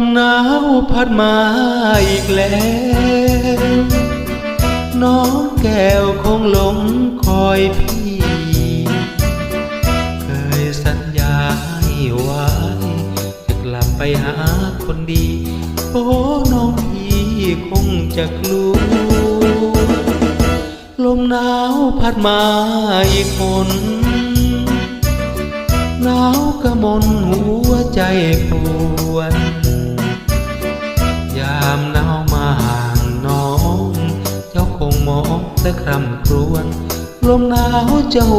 มหนาวพัดมาอีกแล้ว น้องแก้วคงหลงคอยพี่ เคยสัญญาให้ไว้จะกลับไปหาคนดี โอ้น้องพี่คงจะกลัวลมหนาวพัดมาอีกคนหนาวกระมนหัวใจปวด และคร่ำครวญลมหนาวจะห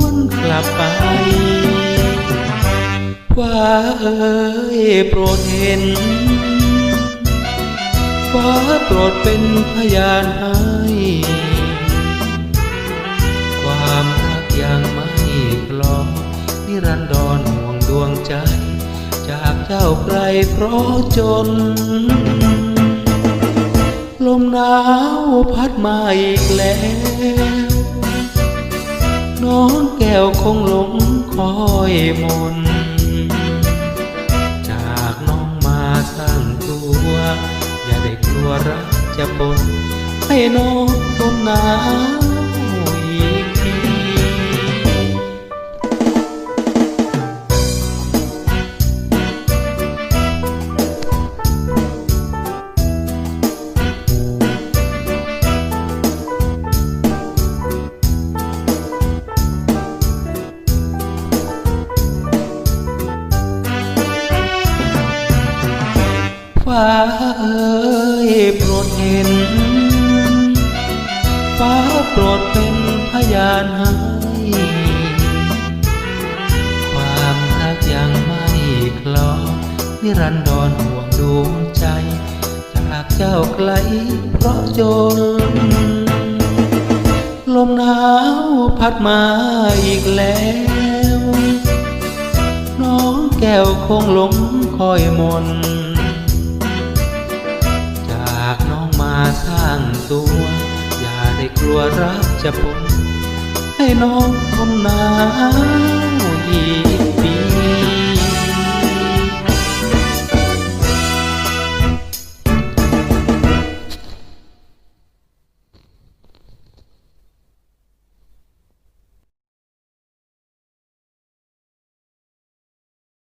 วนกลับไป ว่าเอ้ยโปรดเห็น ฟ้าโปรดเป็นพยานให้ ความรักยังไม่กลอนิรันดรห่วงดวงใจ จากเจ้าไกลเพราะจน ลมหนาวพัดมาอีกแล้วน้องแก้วคงหลงคอยมน จากน้องมาสร้างตัว อย่าได้กลัวรักจะปนให้น้องทนหนาว ฟ้าเอ้ยโปรดเห็น ฟ้าโปรดเป็นพยานให้ ความรักยังไม่คลอนิรันดรห่วงดวงใจจากเจ้าไกลเพราะจน ลมหนาวพัดมาอีกแล้วน้องแก้วคงหลงคอยมน ตัว อย่าได้กลัวรักจะปนให้น้องทนหนาวอีกปี